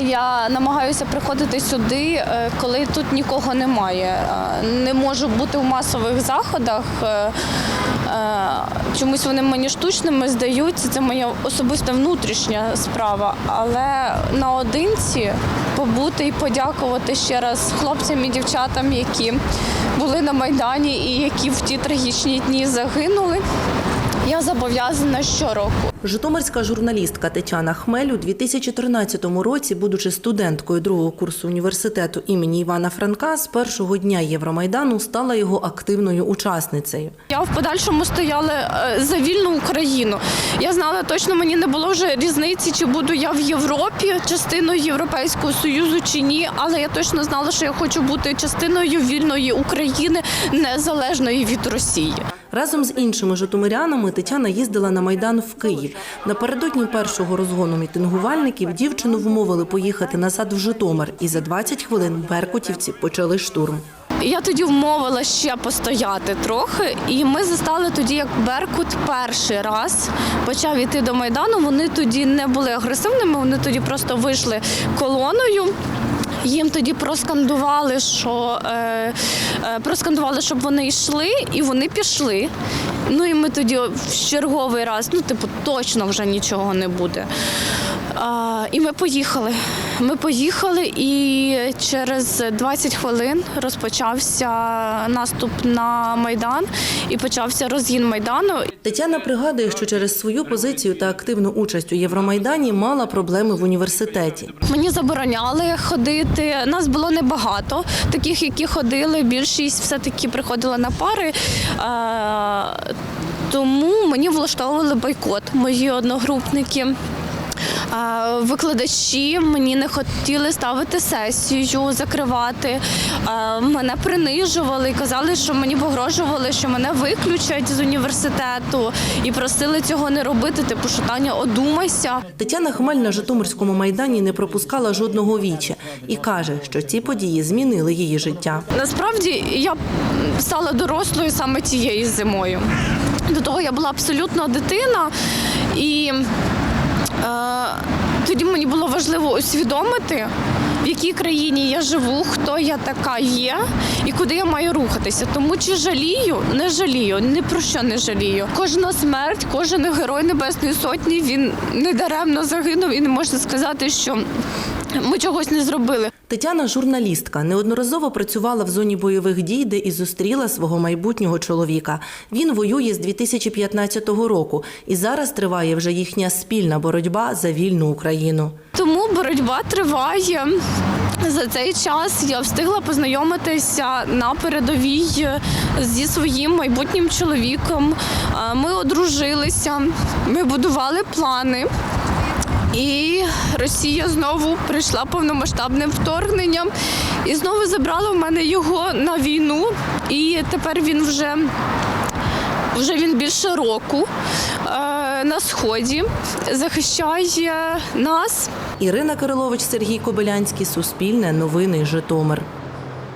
Я намагаюся приходити сюди, е, коли тут нікого немає. Е, Не можу бути в масових заходах. е, Чомусь вони мені штучними здаються. Це моя особиста внутрішня справа. Але наодинці побути і подякувати ще раз хлопцям і дівчатам, які були на майдані і які в ті трагічні дні загинули. Я зобов'язана щороку. Житомирська журналістка Тетяна Хмель у 2013 році, будучи студенткою другого курсу університету імені Івана Франка, з першого дня Євромайдану стала його активною учасницею. Я в подальшому стояла е, за вільну Україну. Я знала точно, мені не було вже різниці, чи буду я в Європі частиною Європейського союзу чи ні. Але я точно знала, що я хочу бути частиною вільної України, незалежної від Росії. Разом з іншими житомирянами Тетяна їздила на майдан в Київ. Напередодні першого розгону мітингувальників дівчину вмовили поїхати назад в Житомир, і за 20 хвилин беркутівці почали штурм. Я тоді вмовила ще постояти трохи, і ми застали тоді, як Беркут перший раз почав іти до майдану. Вони тоді не були агресивними, вони тоді просто вийшли колоною. Їм тоді проскандували, що е, е, проскандували, щоб вони йшли, і вони пішли. Ну і ми тоді в черговий раз, ну типу, точно вже нічого не буде. А, і ми поїхали. Ми поїхали, і через 20 хвилин розпочався наступ на майдан і почався розгін майдану. Тетяна пригадує, що через свою позицію та активну участь у Євромайдані мала проблеми в університеті. Мені забороняли ходити. Нас було небагато таких, які ходили. Більшість все-таки приходила на пари. Тому мені влаштовували бойкот. Мої одногрупники. Викладачі мені не хотіли ставити сесію, закривати. Мене принижували і казали, що мені погрожували, що мене виключать з університету і просили цього не робити. Типу, що Таня, одумайся. Тетяна Хмель на Житомирському майдані не пропускала жодного віча і каже, що ці події змінили її життя. Насправді я стала дорослою саме тією зимою. До того я була абсолютно дитина, і мені було важливо усвідомити, в якій країні я живу, хто я така є і куди я маю рухатися. Тому чи жалію, не жалію, ні про що не жалію. Кожна смерть, кожен герой Небесної Сотні він недаремно загинув, і не можна сказати, що ми чогось не зробили. Тетяна журналістка, неодноразово працювала в зоні бойових дій, де і зустріла свого майбутнього чоловіка. Він воює з 2015 року, і зараз триває вже їхня спільна боротьба за вільну Україну. Тому боротьба триває. За цей час я встигла познайомитися на передовій зі своїм майбутнім чоловіком. Е, Ми одружилися, ми будували плани. І Росія знову прийшла повномасштабним вторгненням і знову забрала в мене його на війну. І тепер він вже, вже він більше року е, на сході захищає нас. Ірина Кирилович, Сергій Кобилянський, Суспільне, Новини, Житомир.